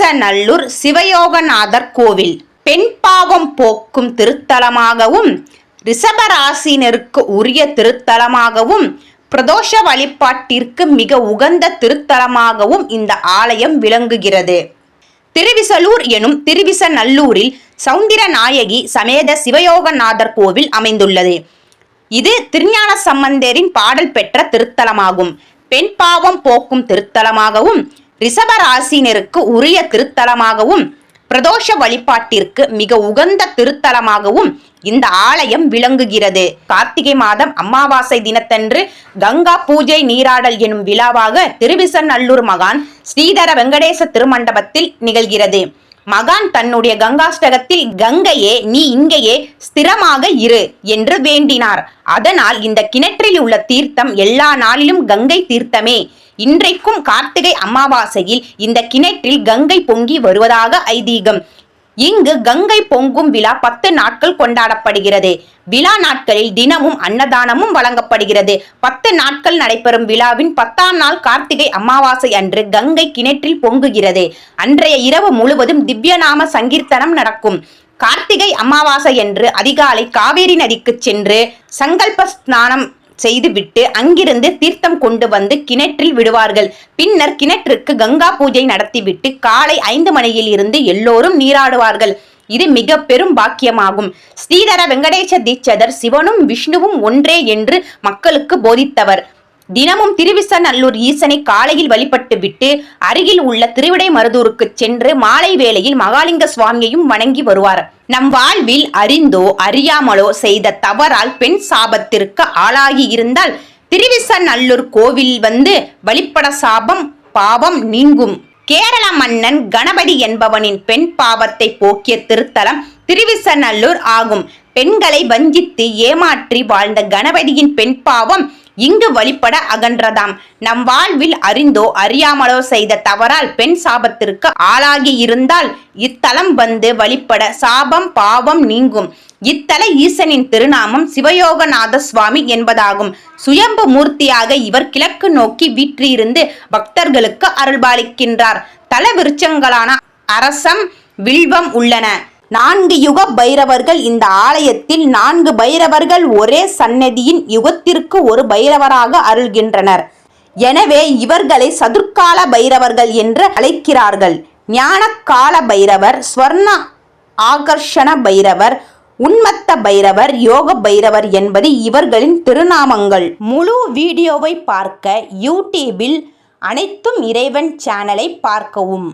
திருவிசநல்லூர் சிவயோகநாதர் கோவில். பெண் பாவம் போக்கும் திருத்தலமாகவும் ரிஷபராசினருக்கு உரிய திருத்தலமாகவும் பிரதோஷ வழிபாட்டிற்கு மிக உகந்த திருத்தலமாகவும் இந்த ஆலயம் விளங்குகிறது. திருவிசலூர் எனும் திருவிசநல்லூரில் சௌந்திர நாயகி சமேத சிவயோகநாதர் கோவில் அமைந்துள்ளது. இது திருஞான சம்பந்தரின் பாடல் பெற்ற திருத்தலமாகும். பெண் பாவம் போக்கும் திருத்தலமாகவும் ரிஷபராசினருக்கு உரிய திருத்தலமாகவும் பிரதோஷ வழிபாட்டிற்கு மிக உகந்த திருத்தலமாகவும் இந்த ஆலயம் விளங்குகிறது. கார்த்திகை மாதம் அமாவாசை தினத்தன்று கங்கா பூஜை நீராடல் எனும் விழாவாக திருவிசநல்லூர் மகான் ஸ்ரீதர வெங்கடேச திருமண்டபத்தில் நிகழ்கிறது. மகான் தன்னுடைய கங்காஷ்டகத்தில் கங்கையே நீ இங்கேயே ஸ்திரமாக இரு என்று வேண்டினார். அதனால் இந்த கிணற்றில் உள்ள தீர்த்தம் எல்லா நாளிலும் கங்கை தீர்த்தமே. இன்றைக்கும் கார்த்திகை அமாவாசையில் இந்த கிணற்றில் கங்கை பொங்கி வருவதாக ஐதீகம். இங்கு கங்கை பொங்கும் விழா பத்து நாட்கள் கொண்டாடப்படுகிறது. விழா நாட்களில் தினமும் அன்னதானமும் வழங்கப்படுகிறது. பத்து நாட்கள் நடைபெறும் விழாவின் பத்தாம் நாள் கார்த்திகை அமாவாசை அன்று கங்கை கிணற்றில் பொங்குகிறது. அன்றைய இரவு முழுவதும் திவ்யநாம சங்கீர்த்தனம் நடக்கும். கார்த்திகை அமாவாசை அன்று அதிகாலை காவேரி நதிக்கு சென்று சங்கல்ப ஸ்நானம் செய்துவிட்டு அங்கிருந்து தீர்த்தம் கொண்டு வந்து கிணற்றில் விடுவார்கள். பின்னர் கிணற்றுக்கு கங்கா பூஜை நடத்திவிட்டு காலை ஐந்து மணியில் இருந்து எல்லோரும் நீராடுவார்கள். இது மிக பெரும் பாக்கியமாகும். ஸ்ரீதர வெங்கடேச தீட்சதர் சிவனும் விஷ்ணுவும் ஒன்றே என்று மக்களுக்கு போதித்தவர். தினமும் திருவிசநல்லூர் ஈசனை காலையில் வழிபட்டு விட்டு அருகில் உள்ள திருவிடை மருதூருக்கு சென்று மாலை வேளையில் மகாலிங்க சுவாமியையும் வணங்கி வருவார். நம் வாழ்வில் அறிந்தோ அறியாமலோ செய்த தவறால் பெண் சாபத்திற்கு ஆளாகி இருந்தால் திருவிசநல்லூர் கோவில் வந்து வழிபட சாபம் பாவம் நீங்கும். கேரள மன்னன் கணபதி என்பவனின் பெண் பாவத்தை போக்கிய திருத்தலம் திருவிசநல்லூர் ஆகும். பெண்களை வஞ்சித்து ஏமாற்றி வாழ்ந்த கணபதியின் பெண் பாவம் இங்கு வழிபட அகன்றதாம். நம் வாழ்வில் அறிந்தோ அறியாமலோ செய்த தவறால் பெண் சாபத்திற்கு ஆளாகி இருந்தால் இத்தலம் வந்து வழிபட சாபம் பாவம் நீங்கும். இத்தல ஈசனின் திருநாமம் சிவயோகநாத சுவாமி என்பதாகும். சுயம்பு மூர்த்தியாக இவர் கிழக்கு நோக்கி வீற்றிருந்து பக்தர்களுக்கு அருள்பாலிக்கின்றார். தல விருட்சங்களான அரசம் வில்வம் உள்ளன. நான்கு யுக பைரவர்கள் இந்த ஆலயத்தில் நான்கு பைரவர்கள் ஒரே சன்னதியின் யுகத்திற்கு ஒரு பைரவராக அருள்கின்றனர். எனவே இவர்களை சதுர்கால பைரவர்கள் என்று அழைக்கிறார்கள். ஞானகால பைரவர் ஸ்வர்ண ஆகர்ஷண பைரவர் உன்மத்த பைரவர் யோக பைரவர் என்பது இவர்களின் திருநாமங்கள். முழு வீடியோவை பார்க்க யூடியூபில் அனைத்தும் இறைவன் சேனலை பார்க்கவும்.